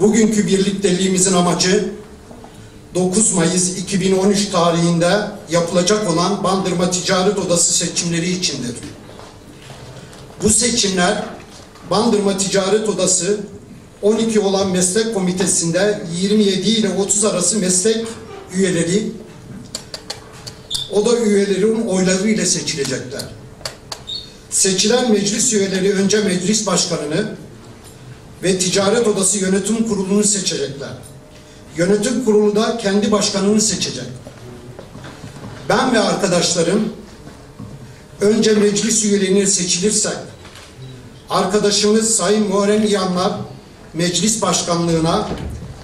Bugünkü birlikteliğimizin amacı 9 Mayıs 2013 tarihinde yapılacak olan Bandırma Ticaret Odası seçimleri içindir. Bu seçimler Bandırma Ticaret Odası 12 olan meslek komitesinde 27 ile 30 arası meslek üyeleri oda üyelerinin oyları ile seçilecekler. Seçilen meclis üyeleri önce meclis başkanını ve ticaret odası yönetim kurulunu seçecekler. Yönetim kurulu da kendi başkanını seçecek. Ben ve arkadaşlarım önce meclis üyelerini seçilirsek arkadaşımız Sayın Muharrem İyanlar meclis başkanlığına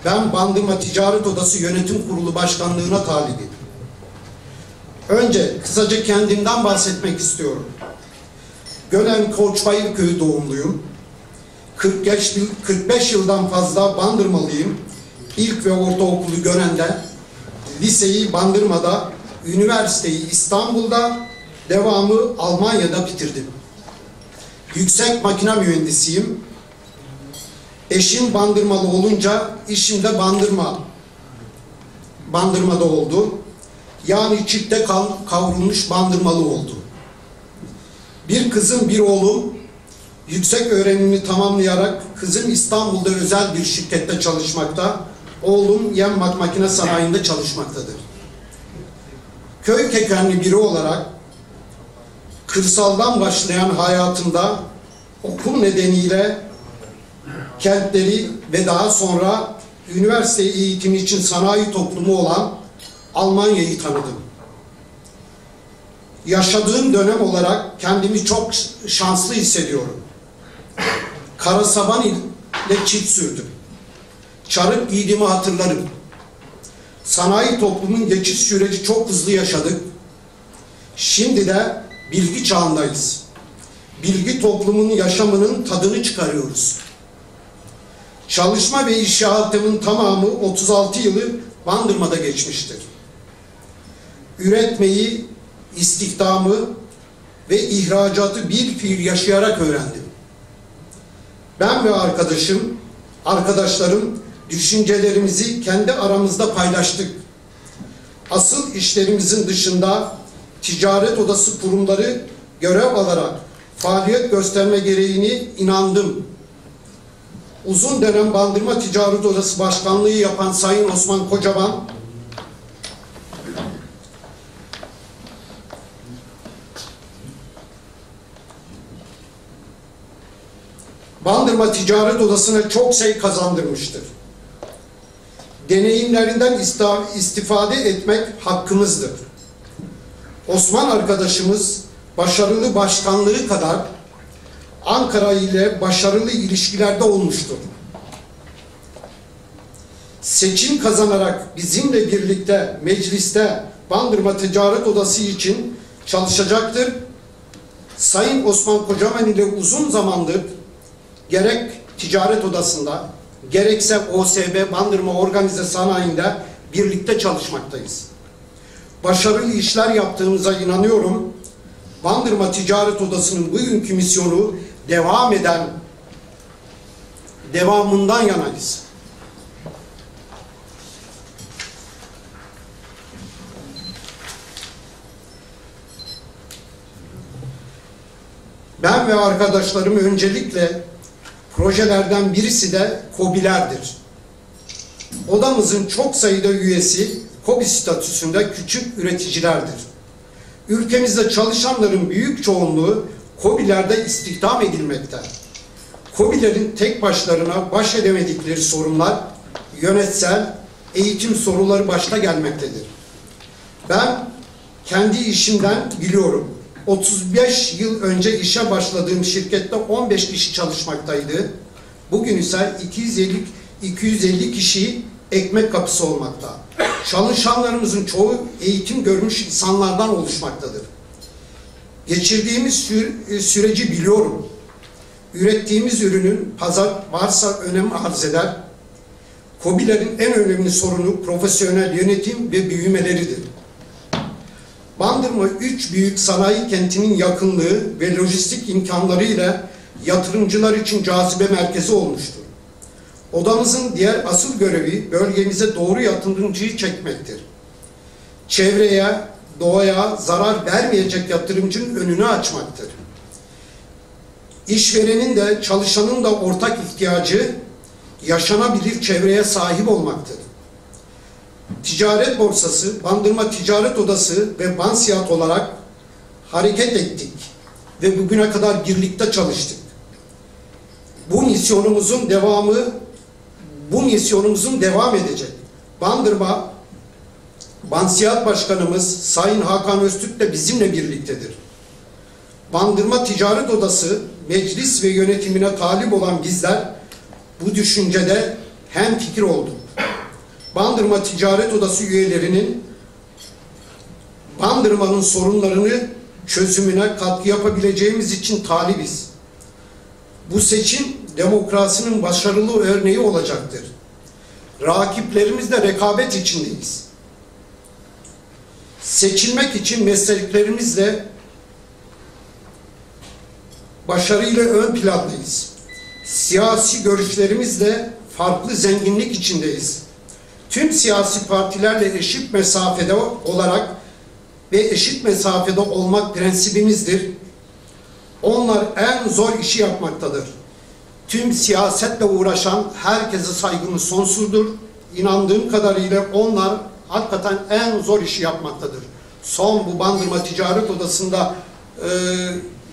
ben Bandırma Ticaret Odası Yönetim Kurulu Başkanlığına talibim. Önce kısaca kendimden bahsetmek istiyorum. Gölen Koçbayır Köyü doğumluyum. 45, 45 yıldan fazla Bandırmalıyım. İlk ve ortaokulu Gören'de, liseyi Bandırma'da, üniversiteyi İstanbul'da, devamı Almanya'da bitirdim. Yüksek makine mühendisiyim. Eşim Bandırmalı olunca işim de Bandırma. Bandırma'da oldu. Yani çifte kavrulmuş Bandırmalı oldu. Bir kızım, bir oğlum yüksek öğrenimini tamamlayarak kızım İstanbul'da özel bir şirkette çalışmakta, oğlum Yenmak Makine Sanayi'nde çalışmaktadır. Köy kökenli biri olarak kırsaldan başlayan hayatında okul nedeniyle kentleri ve daha sonra üniversite eğitimi için sanayi toplumu olan Almanya'yı tanıdım. Yaşadığım dönem olarak kendimi çok şanslı hissediyorum. Kara ile çift sürdüm. Çarık giydiğimi hatırlarım. Sanayi toplumun geçiş süreci çok hızlı yaşadık. Şimdi de bilgi çağındayız. Bilgi toplumunun yaşamının tadını çıkarıyoruz. Çalışma ve iş hayatımın tamamı 36 yılı Bandırma'da geçmiştir. Üretmeyi, istihdamı ve ihracatı bir fiil yaşayarak öğrendim. Ben ve arkadaşım, arkadaşlarım düşüncelerimizi kendi aramızda paylaştık. Asıl işlerimizin dışında ticaret odası kurumları görev alarak faaliyet gösterme gereğini inandım. Uzun dönem Bandırma Ticaret Odası Başkanlığı yapan Sayın Osman Kocaman, Bandırma Ticaret Odası'na çok şey kazandırmıştır. Deneyimlerinden istifade etmek hakkımızdır. Osman arkadaşımız başarılı başkanlığı kadar Ankara ile başarılı ilişkilerde olmuştur. Seçim kazanarak bizimle birlikte mecliste Bandırma Ticaret Odası için çalışacaktır. Sayın Osman Kocaman ile uzun zamandır gerek ticaret odasında gerekse OSB Bandırma Organize Sanayi'nde birlikte çalışmaktayız. Başarılı işler yaptığımıza inanıyorum. Bandırma Ticaret Odası'nın bugünkü misyonu devam eden devamından yanayız. Ben ve arkadaşlarım öncelikle projelerden birisi de KOBİ'lerdir. Odamızın çok sayıda üyesi KOBİ statüsünde küçük üreticilerdir. Ülkemizde çalışanların büyük çoğunluğu KOBİ'lerde istihdam edilmekte. KOBİ'lerin tek başlarına baş edemedikleri sorunlar yönetsel, eğitim soruları başta gelmektedir. Ben kendi işimden biliyorum. 35 yıl önce işe başladığım şirkette 15 kişi çalışmaktaydı. Bugün ise 250, 250 kişi ekmek kapısı olmakta. Çalışanlarımızın çoğu eğitim görmüş insanlardan oluşmaktadır. Geçirdiğimiz sü süreci biliyorum. Ürettiğimiz ürünün pazar varsa önem arz eder. KOBİ'lerin en önemli sorunu profesyonel yönetim ve büyümeleridir. Bandırma üç büyük sanayi kentinin yakınlığı ve lojistik imkanları ile yatırımcılar için cazibe merkezi olmuştur. Odamızın diğer asıl görevi bölgemize doğru yatırımcıyı çekmektir. Çevreye, doğaya zarar vermeyecek yatırımcının önünü açmaktır. İşverenin de çalışanın da ortak ihtiyacı yaşanabilir çevreye sahip olmaktır. Ticaret borsası, Bandırma Ticaret Odası ve Bansiyat olarak hareket ettik ve bugüne kadar birlikte çalıştık. Bu misyonumuzun devamı, bu misyonumuzun devam edecek. Bandırma Bansiyat Başkanımız Sayın Hakan Öztürk de bizimle birliktedir. Bandırma Ticaret Odası meclis ve yönetimine talip olan bizler bu düşüncede hem fikir olduk. Bandırma Ticaret Odası üyelerinin Bandırma'nın sorunlarını çözümüne katkı yapabileceğimiz için talibiz. Bu seçim demokrasinin başarılı örneği olacaktır. Rakiplerimizle rekabet içindeyiz. Seçilmek için mesleklerimizle başarıyla ön plandayız. Siyasi görüşlerimizle farklı zenginlik içindeyiz. Tüm siyasi partilerle eşit mesafede olarak ve eşit mesafede olmak prensibimizdir. Onlar en zor işi yapmaktadır. Tüm siyasetle uğraşan herkese saygımız sonsuzdur. İnandığım kadarıyla onlar hakikaten en zor işi yapmaktadır. Son bu Bandırma Ticaret Odası'nda e,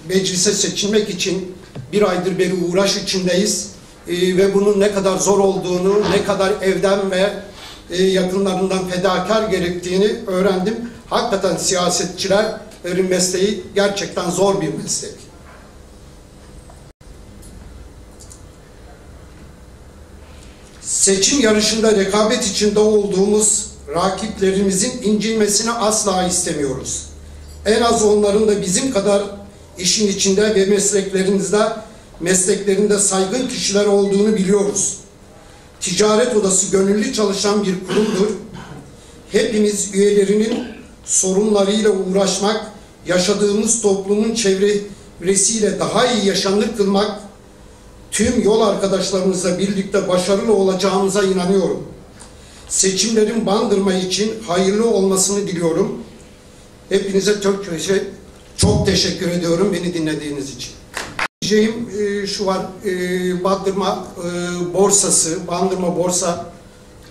meclise seçilmek için bir aydır beri uğraş içindeyiz. E, ve bunun ne kadar zor olduğunu, ne kadar evden ve e, yakınlarından fedakar gerektiğini öğrendim. Hakikaten siyasetçilerin mesleği gerçekten zor bir meslek. Seçim yarışında rekabet içinde olduğumuz rakiplerimizin incilmesini asla istemiyoruz. En az onların da bizim kadar işin içinde ve mesleklerinizde mesleklerinde saygın kişiler olduğunu biliyoruz. Ticaret Odası gönüllü çalışan bir kurumdur. Hepimiz üyelerinin sorunlarıyla uğraşmak, yaşadığımız toplumun çevresiyle daha iyi yaşanır kılmak, tüm yol arkadaşlarımızla birlikte başarılı olacağımıza inanıyorum. Seçimlerin bandırma için hayırlı olmasını diliyorum. Hepinize çok, çok teşekkür ediyorum beni dinlediğiniz için. Diyeceğim e, şu var, e, Bandırma e, borsası, Bandırma Borsa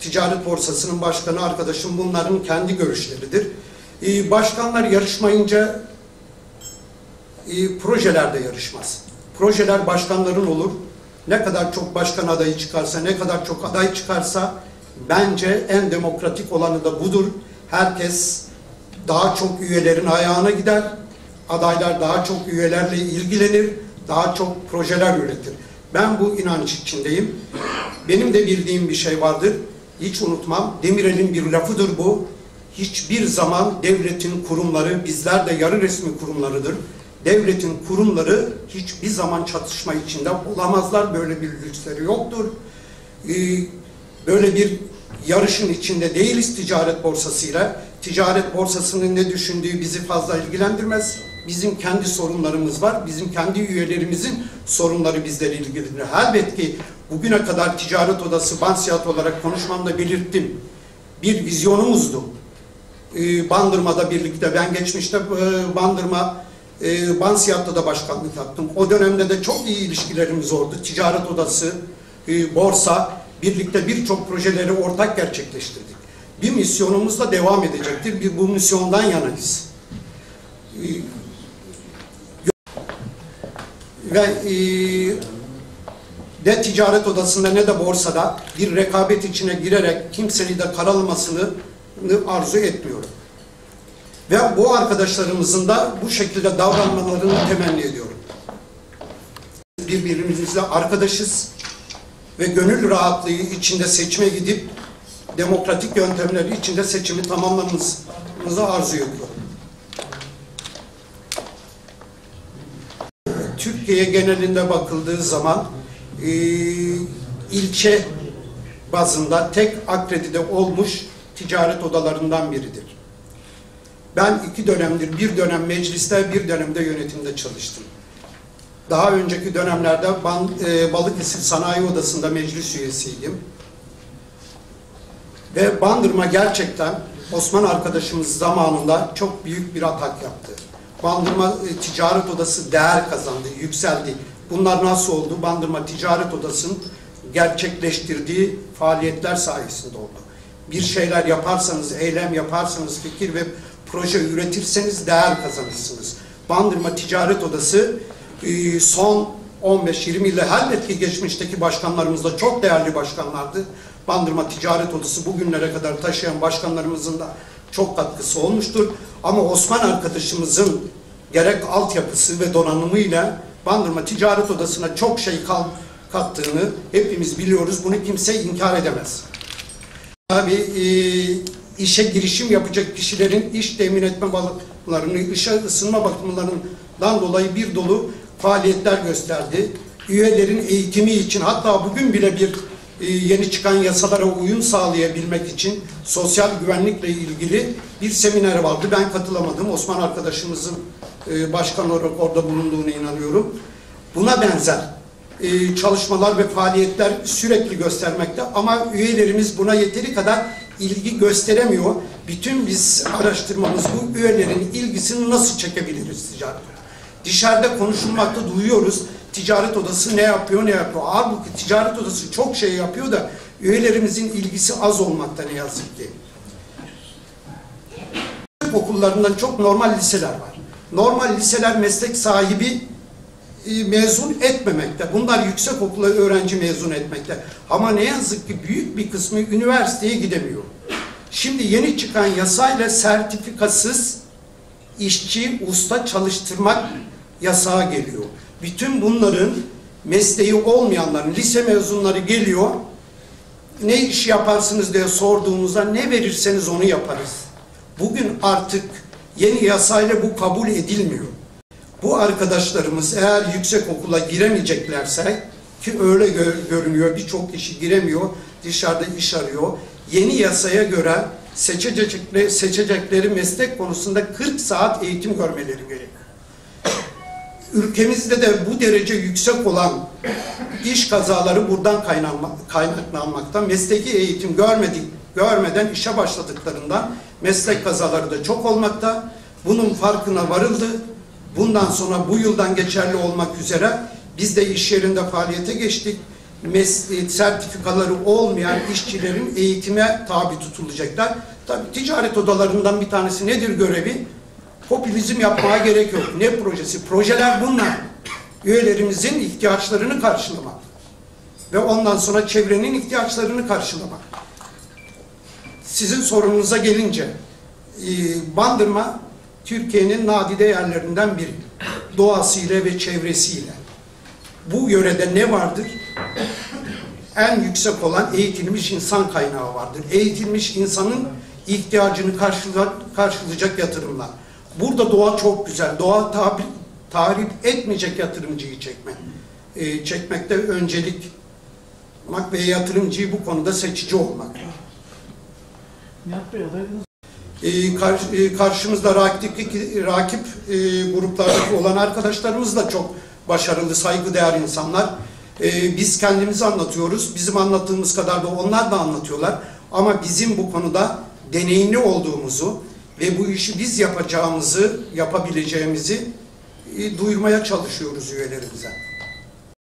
Ticaret Borsası'nın başkanı arkadaşım bunların kendi görüşleridir. E, başkanlar yarışmayınca e, projelerde yarışmaz. Projeler başkanların olur. Ne kadar çok başkan adayı çıkarsa, ne kadar çok aday çıkarsa bence en demokratik olanı da budur. Herkes daha çok üyelerin ayağına gider. Adaylar daha çok üyelerle ilgilenir. Daha çok projeler üretir. Ben bu inanç içindeyim. Benim de bildiğim bir şey vardır. Hiç unutmam. Demirel'in bir lafıdır bu. Hiçbir zaman devletin kurumları, bizler de yarı resmi kurumlarıdır. Devletin kurumları hiçbir zaman çatışma içinde olamazlar. Böyle bir lüksleri yoktur. Ee, böyle bir yarışın içinde değiliz ticaret borsasıyla. Ticaret borsasının ne düşündüğü bizi fazla ilgilendirmez. Bizim kendi sorunlarımız var. Bizim kendi üyelerimizin sorunları bizleri ilgilendirir. Elbette bugüne kadar ticaret odası, bansiyat olarak konuşmamda belirttim. Bir vizyonumuzdu. Ee, Bandırma'da birlikte, ben geçmişte e, Bandırma e, Bansiyat'ta da başkanlık yaptım. O dönemde de çok iyi ilişkilerimiz oldu. Ticaret odası, e, borsa, birlikte birçok projeleri ortak gerçekleştirdik. Bir misyonumuz da devam edecektir. Bir bu misyondan yanayız. Ve e, ne ticaret odasında ne de borsada bir rekabet içine girerek kimsenin de karalamasını arzu etmiyorum. Ve bu arkadaşlarımızın da bu şekilde davranmalarını temenni ediyorum. Birbirimizle arkadaşız ve gönül rahatlığı içinde seçime gidip demokratik yöntemleri içinde seçimi tamamlamamızı arzu ediyorum. Türkiye genelinde bakıldığı zaman e, ilçe bazında tek akredite olmuş ticaret odalarından biridir. Ben iki dönemdir, bir dönem mecliste, bir dönemde yönetimde çalıştım. Daha önceki dönemlerde Ban, e, Balıkesir Sanayi Odası'nda meclis üyesiydim. Ve Bandırma gerçekten Osman arkadaşımız zamanında çok büyük bir atak yaptı. Bandırma e, Ticaret Odası değer kazandı, yükseldi. Bunlar nasıl oldu? Bandırma Ticaret Odası'nın gerçekleştirdiği faaliyetler sayesinde oldu. Bir şeyler yaparsanız, eylem yaparsanız, fikir ve proje üretirseniz değer kazanırsınız. Bandırma Ticaret Odası e, son 15-20 yılda elbette geçmişteki başkanlarımız da çok değerli başkanlardı. Bandırma Ticaret Odası bugünlere kadar taşıyan başkanlarımızın da çok katkısı olmuştur. Ama Osman arkadaşımızın gerek altyapısı ve donanımıyla Bandırma Ticaret Odası'na çok şey kattığını hepimiz biliyoruz. Bunu kimse inkar edemez. Tabii e, işe girişim yapacak kişilerin iş temin etme bakımlarını, işe ısınma bakımlarından dolayı bir dolu faaliyetler gösterdi. Üyelerin eğitimi için hatta bugün bile bir yeni çıkan yasalara uyum sağlayabilmek için sosyal güvenlikle ilgili bir seminer vardı. Ben katılamadım. Osman arkadaşımızın e, başkan olarak orada bulunduğunu inanıyorum. Buna benzer e, çalışmalar ve faaliyetler sürekli göstermekte ama üyelerimiz buna yeteri kadar ilgi gösteremiyor. Bütün biz araştırmamız bu üyelerin ilgisini nasıl çekebiliriz ticaret Dışarıda konuşulmakta duyuyoruz. Ticaret odası ne yapıyor ne yapıyor. Halbuki ticaret odası çok şey yapıyor da üyelerimizin ilgisi az olmakta ne yazık ki. Okullarından çok normal liseler var. Normal liseler meslek sahibi e, mezun etmemekte. Bunlar yüksek okula öğrenci mezun etmekte. Ama ne yazık ki büyük bir kısmı üniversiteye gidemiyor. Şimdi yeni çıkan yasayla sertifikasız işçi, usta çalıştırmak yasağa geliyor. Bütün bunların mesleği olmayanların, lise mezunları geliyor, ne iş yaparsınız diye sorduğumuzda ne verirseniz onu yaparız. Bugün artık yeni yasayla bu kabul edilmiyor. Bu arkadaşlarımız eğer yüksek okula giremeyeceklerse ki öyle gör, görünüyor birçok kişi giremiyor dışarıda iş arıyor. Yeni yasaya göre seçecekleri, seçecekleri meslek konusunda 40 saat eğitim görmeleri gerekiyor. Ülkemizde de bu derece yüksek olan iş kazaları buradan kaynaklanmakta. Mesleki eğitim görmedik, görmeden işe başladıklarından meslek kazaları da çok olmakta. Bunun farkına varıldı. Bundan sonra bu yıldan geçerli olmak üzere biz de iş yerinde faaliyete geçtik. Mesleği, sertifikaları olmayan işçilerin eğitime tabi tutulacaklar. Tabi ticaret odalarından bir tanesi nedir görevi? Popülizm yapmaya gerek yok. Ne projesi? Projeler bunlar. Üyelerimizin ihtiyaçlarını karşılamak. Ve ondan sonra çevrenin ihtiyaçlarını karşılamak. Sizin sorunuza gelince, e, Bandırma Türkiye'nin nadide yerlerinden biri. Doğasıyla ve çevresiyle. Bu yörede ne vardır? En yüksek olan eğitilmiş insan kaynağı vardır. Eğitilmiş insanın ihtiyacını karşılayacak yatırımlar. Burada doğa çok güzel. Doğa tabi, tahrip etmeyecek yatırımcıyı çekmek. E, çekmekte öncelik ve yatırımcıyı bu konuda seçici olmak. E, kar, e, karşımızda rakip, rakip e, gruplardaki olan arkadaşlarımız da çok başarılı, saygıdeğer insanlar. E, biz kendimizi anlatıyoruz. Bizim anlattığımız kadar da onlar da anlatıyorlar. Ama bizim bu konuda deneyimli olduğumuzu ve bu işi biz yapacağımızı, yapabileceğimizi e, duyurmaya çalışıyoruz üyelerimize.